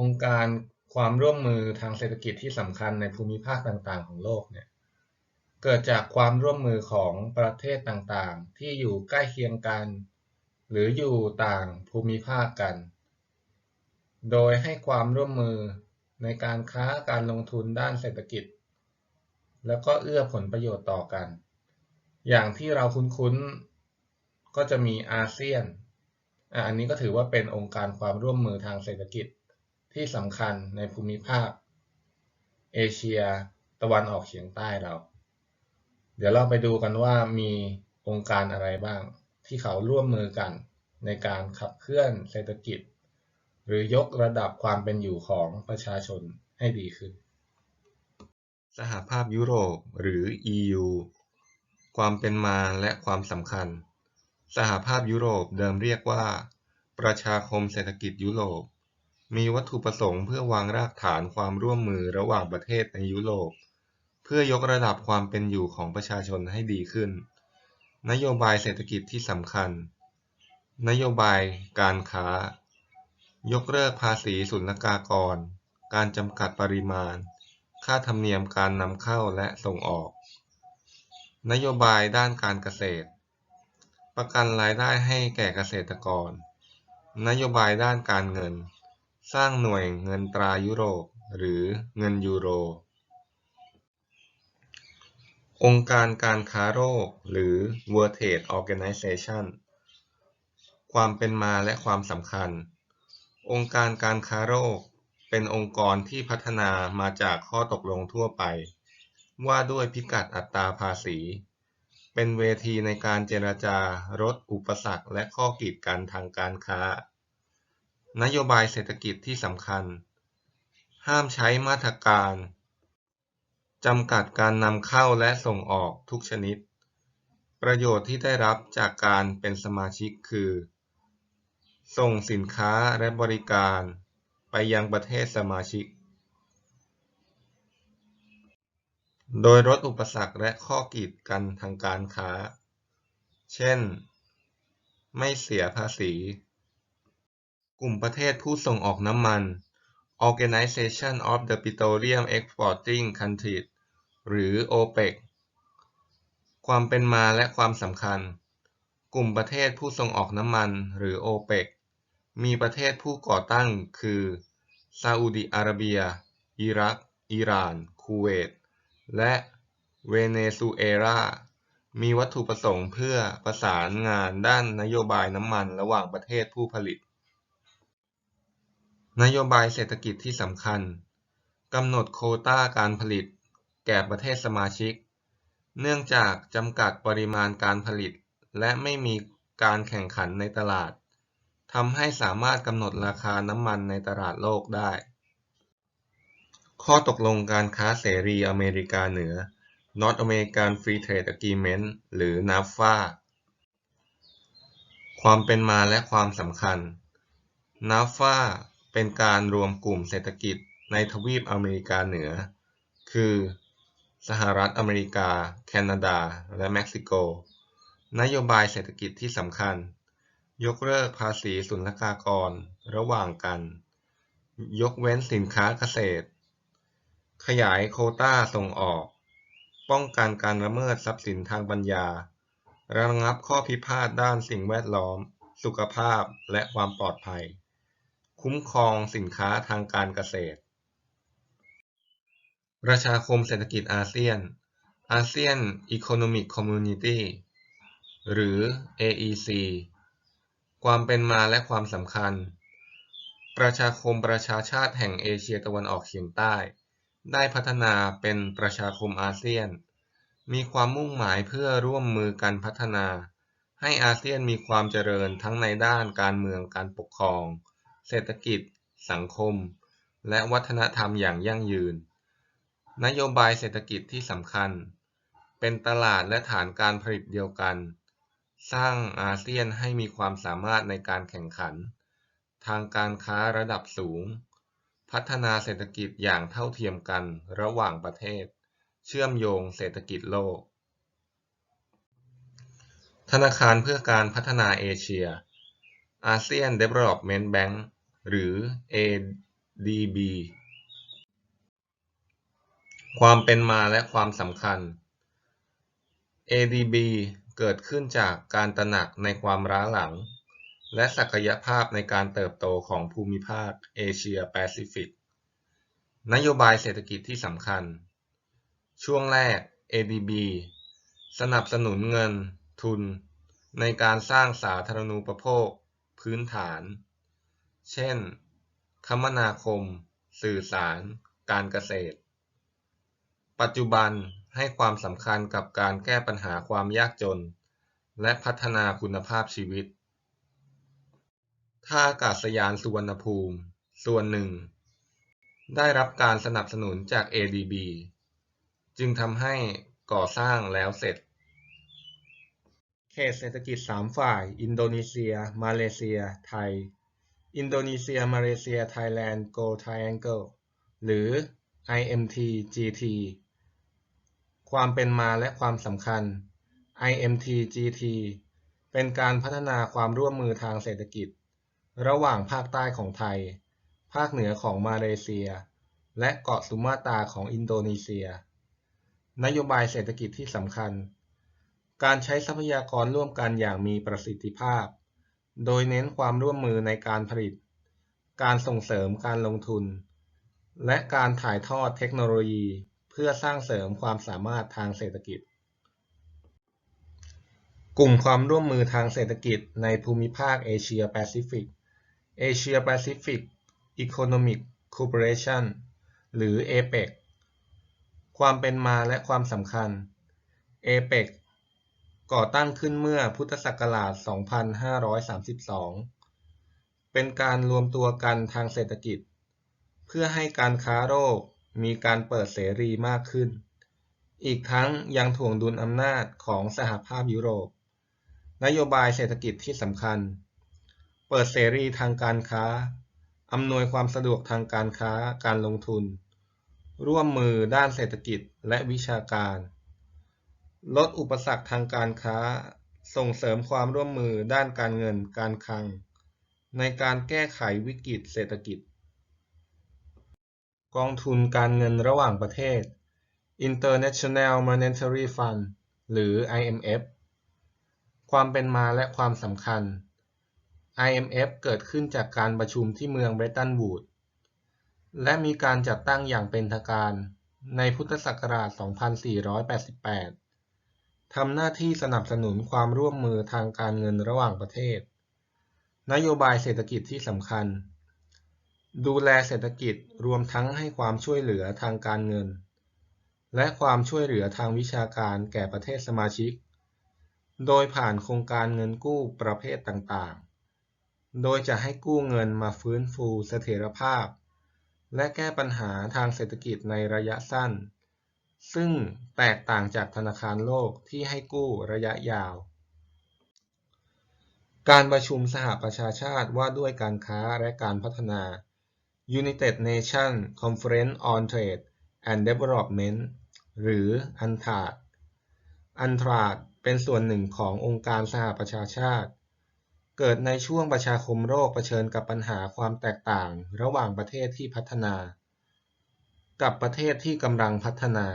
องค์การความร่วมมือทางเศรษฐกิจที่สำคัญในภูมิภาคต่างๆ ของโลกเนี่ยเกิดจากความร่วมมือของประเทศต่างๆ ที่อยู่ใกล้เคียงกัน หรืออยู่ต่างภูมิภาคกัน โดยให้ความร่วมมือในการค้าการลงทุนด้านเศรษฐกิจ แล้วก็เอื้อผลประโยชน์ต่อกัน อย่างที่เราคุ้นๆก็จะมีอาเซียนอันนี้ก็ถือว่าเป็นองค์การความร่วมมือทางเศรษฐกิจ ที่สำคัญในภูมิภาค เอเชีย ตะวันออกเฉียงใต้เรา เดี๋ยวเราไปดูกันว่ามีองค์การอะไรบ้าง ที่เขาร่วมมือกันในการขับเคลื่อนเศรษฐกิจ หรือยกระดับความเป็นอยู่ของประชาชนให้ดีขึ้น สหภาพยุโรปหรือ EU ความเป็นมาและความสำคัญ สหภาพยุโรปเดิมเรียกว่า ประชาคมเศรษฐกิจยุโรป มีวัตถุประสงค์เพื่อวางรากฐานความร่วมมือระหว่างประเทศในยุโรป เพื่อยกระดับความเป็นอยู่ของประชาชนให้ดีขึ้น นโยบายเศรษฐกิจที่สำคัญ นโยบายการค้า ยกเลิกภาษีศุลกากร การจำกัดปริมาณ ค่าธรรมเนียมการนำเข้าและส่งออก นโยบายด้านการเกษตร ประกันรายได้ให้แก่เกษตรกร นโยบายด้านการเงิน สร้างหน่วยเงินตรายุโรป หรือเงินยูโร องค์การการค้าโลกหรือ World Trade Organization ความเป็นมาและความสำคัญ องค์การการค้าโลกเป็นองค์กรที่พัฒนามาจากข้อตกลงทั่วไป ว่าด้วยพิกัดอัตราภาษี เป็นเวทีในการเจรจาลดอุปสรรคและข้อกีดกันทางการค้า นโยบายเศรษฐกิจที่สำคัญ ห้ามใช้มาตรการจำกัดการนำเข้าและส่งออกทุกชนิด ประโยชน์ที่ได้รับจากการเป็นสมาชิกคือ ส่งสินค้าและบริการไปยังประเทศสมาชิก โดยลดอุปสรรคและข้อกีดกันทางการค้า เช่น ไม่เสียภาษี กลุ่มประเทศผู้ส่งออกน้ำมัน Organization of the Petroleum Exporting Countries หรือ OPEC ความเป็นมาและความสำคัญ กลุ่มประเทศผู้ส่งออกน้ำมัน หรือ OPEC มีประเทศผู้ก่อตั้งคือซาอุดิอาระเบีย อิรัก อิหร่าน คูเวต และเวเนซุเอลา มีวัตถุประสงค์เพื่อประสานงานด้านนโยบายน้ำมันระหว่างประเทศผู้ผลิต นโยบายเศรษฐกิจที่สำคัญ กำหนดโควต้าการผลิต แก่ประเทศสมาชิก เนื่องจากจำกัดปริมาณการผลิต และไม่มีการแข่งขันในตลาดทำให้สามารถกำหนดราคาน้ำมันในตลาดโลกได้ ข้อตกลงการค้าเสรีอเมริกาเหนือ North American Free Trade Agreement หรือ NAFTA ความเป็นมาและความสำคัญ NAFTA เป็นการรวมกลุ่มเศรษฐกิจในทวีปอเมริกาเหนือ คือ สหรัฐอเมริกา แคนาดา และเม็กซิโก นโยบายเศรษฐกิจที่สำคัญ ยกเลิกภาษีศุลกากรระหว่างกัน ยกเว้นสินค้าเกษตร ขยายโคต้าส่งออก ป้องกันการละเมิดทรัพย์สินทางปัญญา ระงับข้อพิพาทด้านสิ่งแวดล้อม สุขภาพ และความปลอดภัย คุ้มครองสินค้าทางการเกษตร ประชาคมเศรษฐกิจอาเซียน อาเซียน Economic Community หรือ AEC ความเป็นมาและความสำคัญ ประชาคมประชาชาติแห่งเอเชียตะวันออกเฉียงใต้ ได้พัฒนาเป็นประชาคมอาเซียน มีความมุ่งหมายเพื่อร่วมมือกันพัฒนา ให้อาเซียนมีความเจริญทั้งในด้านการเมืองการปกครอง เศรษฐกิจ สังคม และวัฒนธรรมอย่างยั่งยืน นโยบายเศรษฐกิจที่สำคัญ เป็นตลาดและฐานการผลิตเดียวกัน สร้างอาเซียนให้มีความสามารถในการแข่งขัน ทางการค้าระดับสูง พัฒนาเศรษฐกิจอย่างเท่าเทียมกันระหว่างประเทศ เชื่อมโยงเศรษฐกิจโลก ธนาคารเพื่อการพัฒนาเอเชีย ASEAN Development Bank หรือ ADB ความเป็นมาและความสำคัญ ADB เกิดขึ้นจากการตระหนักในความล้าหลัง และศักยภาพในการเติบโตของภูมิภาคเอเชียแปซิฟิก นโยบายเศรษฐกิจที่สำคัญ ช่วงแรก ADB สนับสนุนเงินทุน ในการสร้างสาธารณูปโภค พื้นฐาน เช่น คมนาคม สื่อสาร การเกษตร ปัจจุบันให้ความสำคัญกับการแก้ปัญหาความยากจน และพัฒนาคุณภาพชีวิต ท่าอากาศยานสุวรรณภูมิ ส่วนหนึ่ง ได้รับการสนับสนุนจาก ADB จึงทำให้ก่อสร้างแล้วเสร็จ เขตเศรษฐกิจสามฝ่าย อินโดนีเซีย มาเลเซีย ไทย อินโดนีเซีย มาเลเซีย ไทยแลนด์ Go Triangle หรือ IMT-GT ความเป็นมาและความสำคัญ IMT-GT เป็นการพัฒนาความร่วมมือทางเศรษฐกิจ ระหว่างภาคใต้ของไทย ภาคเหนือของมาเลเซีย และเกาะสุมาตราของอินโดนีเซีย นโยบายเศรษฐกิจที่สำคัญ การใช้ทรัพยากรร่วมกันอย่างมีประสิทธิภาพ โดยเน้นความร่วมมือในการผลิต การส่งเสริมการลงทุน และการถ่ายทอดเทคโนโลยี เพื่อสร้างเสริมความสามารถทางเศรษฐกิจ กลุ่มความร่วมมือทางเศรษฐกิจในภูมิภาคเอเชียแปซิฟิก Asia Pacific Economic Cooperation หรือ APEC ความเป็นมาและความสำคัญ APEC ก่อตั้งขึ้นเมื่อพุทธศักราช 2532 เป็นการรวมตัวกันทางเศรษฐกิจ เพื่อให้การค้าโลกมีการเปิดเสรีมากขึ้น อีกทั้งยังถ่วงดุลอำนาจของสหภาพยุโรป นโยบายเศรษฐกิจที่สำคัญ เปิดเสรีทางการค้า อำนวยความสะดวกทางการค้าการลงทุน ร่วมมือด้านเศรษฐกิจและวิชาการ ลดอุปสรรคทางการค้า ส่งเสริมความร่วมมือด้านการเงินการคลัง ในการแก้ไขวิกฤตเศรษฐกิจ กองทุนการเงินระหว่างประเทศ International Monetary Fund หรือ IMF ความเป็นมาและความสำคัญ IMF เกิดขึ้นจากการประชุมที่เมืองเบรตันวูด และมีการจัดตั้งอย่างเป็นทางการในพุทธศักราช 2488 ทำหน้าที่สนับสนุนความร่วมมือทางการเงินระหว่างประเทศ นโยบายเศรษฐกิจที่สำคัญ ดูแลเศรษฐกิจรวมทั้งให้ความช่วยเหลือทางการเงิน และความช่วยเหลือทางวิชาการแก่ประเทศสมาชิก โดยผ่านโครงการเงินกู้ประเภทต่างๆ โดยจะให้กู้เงินมาฟื้นฟูเสถียรภาพ และแก้ปัญหาทางเศรษฐกิจในระยะสั้น ซึ่งแตกต่างจากธนาคารโลกที่ให้กู้ระยะยาว การประชุมสหประชาชาติว่าด้วยการค้าและการพัฒนา United Nations Conference on Trade and Development หรือ UNCTAD UNCTAD เป็นส่วนหนึ่งขององค์การสหประชาชาติ เกิดในช่วงประชาคมโลกเผชิญกับปัญหาความแตกต่างระหว่างประเทศที่พัฒนา กับประเทศที่กำลังพัฒนา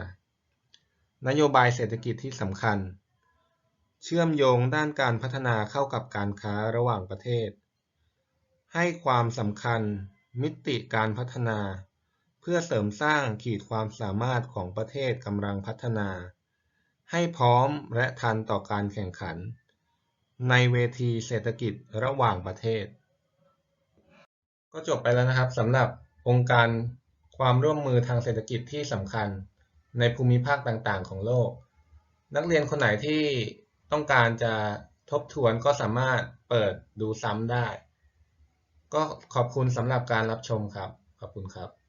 นโยบายเศรษฐกิจที่สำคัญ เชื่อมโยงด้านการพัฒนาเข้ากับการค้าระหว่างประเทศ ให้ความสำคัญมิติการพัฒนา เพื่อเสริมสร้างขีดความสามารถของประเทศกำลังพัฒนา ให้พร้อมและทันต่อการแข่งขัน ในเวทีเศรษฐกิจระหว่างประเทศ ก็จบไปแล้วนะครับสำหรับองค์การความร่วมมือทางเศรษฐกิจที่สำคัญ ในภูมิภาคต่างๆ ของโลก นักเรียนคนไหนที่ต้องการจะทบทวนก็สามารถเปิดดูซ้ำได้ ก็ขอบคุณสำหรับการรับชมครับ ขอบคุณครับ